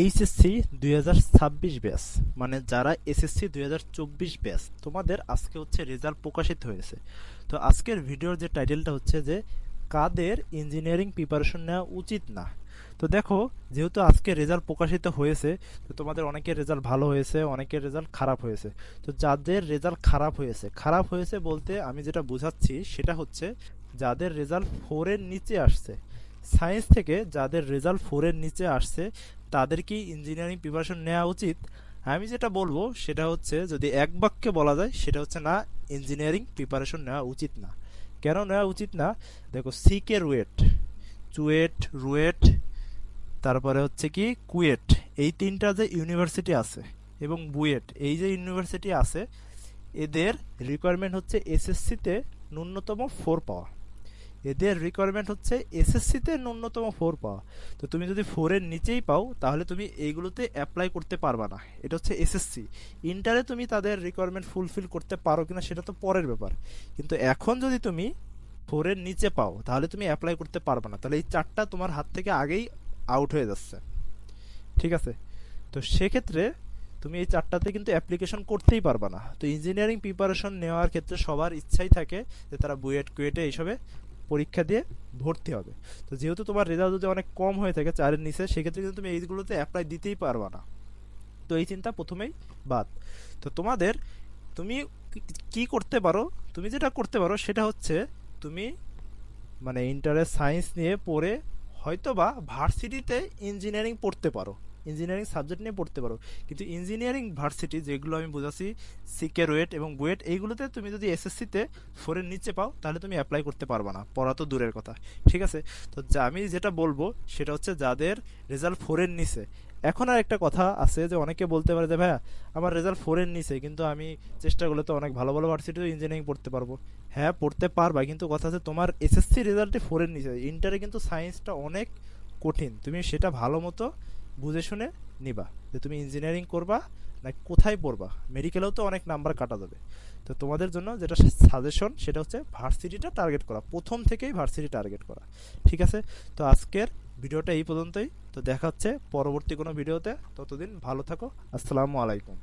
HSC দুই হাজার ছাব্বিশ ব্যাচ মানে যারা এসএসসি দুই হাজার চব্বিশ ব্যাচ তোমাদের আজকে হচ্ছে রেজাল্ট প্রকাশিত হয়েছে। তো আজকের ভিডিওর যে টাইটেলটা হচ্ছে যে, কাদের ইঞ্জিনিয়ারিং প্রিপারেশন নেওয়া উচিত না? তো দেখো, যেহেতু আজকে রেজাল্ট প্রকাশিত হয়েছে, তো তোমাদের অনেকের রেজাল্ট ভালো হয়েছে, অনেকের রেজাল্ট খারাপ হয়েছে। তো যাদের রেজাল্ট খারাপ হয়েছে খারাপ হয়েছে বলতে আমি যেটা বোঝাচ্ছি সেটা হচ্ছে, যাদের রেজাল্ট ফোরের নিচে আসছে সায়েন্স থেকে যাদের রেজাল্ট ফোরের নিচে আসছে তাদের কি ইঞ্জিনিয়ারিং প্রিপারেশন নেওয়া উচিত। আমি যেটা বলব, সেটা হচ্ছে যদি এক বাক্যে বলা যায়, সেটা হচ্ছে না ইঞ্জিনিয়ারিং প্রিপারেশন নেওয়া উচিত না। কেন নেওয়া উচিত না? দেখো সিকে রুয়েট চুয়েট, রুয়েট, তারপরে হচ্ছে কি, কুয়েট। এই তিনটা যে ইউনিভার্সিটি আছে, এবং বুয়েট, এই যে ইউনিভার্সিটি আছে, এদের রিকোয়ারমেন্ট হচ্ছে এসএসসিতে ন্যূনতম ফোর পাওয়া। এদের রিকোয়ারমেন্ট হচ্ছে এসএসসিতে ন্যূনতম ফোর পাওয়া। তো তুমি যদি ফোরের নিচেই পাও, তাহলে তুমি এইগুলোতে অ্যাপ্লাই করতে পারবা না। এটা হচ্ছে এসএসসি ইন্টারে তুমি তাদের রিকোয়ারমেন্ট ফুলফিল করতে পারো কিনা সেটা তো পরের ব্যাপার। কিন্তু এখন যদি তুমি ফোরের নিচে পাও, তাহলে তুমি অ্যাপ্লাই করতে পারবে না। তাহলে এই চারটা তোমার হাত থেকে আগেই আউট হয়ে যাচ্ছে। ঠিক আছে? তো সেক্ষেত্রে তুমি এই চারটাতে কিন্তু অ্যাপ্লিকেশন করতেই পারবে না। তো ইঞ্জিনিয়ারিং প্রিপারেশন নেওয়ার ক্ষেত্রে সবার ইচ্ছাই থাকে যে তারা বুয়েট কুয়েটে এইসবে পরীক্ষা দিয়ে ভর্তি হবে। তো যেহেতু তোমার রেজাল্ট যদি অনেক কম হয়ে থাকে চারের নিচে, সেক্ষেত্রে কিন্তু তুমি এইগুলোতে অ্যাপ্লাই দিতেই পারবা না। তো এই চিন্তা প্রথমেই বাদ। তো তোমাদের, তুমি কি করতে পারো, তুমি যেটা করতে পারো সেটা হচ্ছে তুমি মানে ইন্টারের সায়েন্স নিয়ে পড়ে হয়তো বা ভার্সিটিতে ইঞ্জিনিয়ারিং পড়তে পারো। ইঞ্জিনিয়ারিং সাবজেক্ট নিয়ে পড়তে পারো। কিন্তু ইঞ্জিনিয়ারিং ভার্সিটি যেগুলো আমি বোঝাচ্ছি সিকে রুয়েট এবং বুয়েট এইগুলোতে তুমি যদি এসএসসিতে ফোরের নিচে পাও, তাহলে তুমি অ্যাপ্লাই করতে পারবে না। পড়া তো দূরের কথা। ঠিক আছে? তো যা- আমি যেটা বলব, সেটা হচ্ছে যাদের রেজাল্ট ফোরের নিচে। এখন আর একটা কথা আছে যে, অনেকে বলতে পারে যে, ভাইয়া, আমার রেজাল্ট ফোরের নিচে, কিন্তু আমি চেষ্টা করলে তো অনেক ভালো ভালো ভার্সিটিও ইঞ্জিনিয়ারিং পড়তে পারব। হ্যাঁ পড়তে পারবা, কিন্তু কথা আছে তোমার এসএসসি রেজাল্টে ফোরের নিচে। ইন্টারে কিন্তু সায়েন্সটা অনেক কঠিন। তুমি সেটা ভালো মতো বুঝে শুনে নিবা যে তুমি ইঞ্জিনিয়ারিং করবা না কোথায় পড়বা। মেডিকেলেও তো অনেক নাম্বার কাটা যাবে। তো তোমাদের জন্য যেটা সাজেশন সেটা হচ্ছে ভার্সিটিটা টার্গেট করা। প্রথম থেকেই ভার্সিটি টার্গেট করা। ঠিক আছে? তো আজকের ভিডিওটা এই পর্যন্তই। তো দেখা হচ্ছে পরবর্তী কোনো ভিডিওতে। ততদিন ভালো থাকো। আসসালামু আলাইকুম।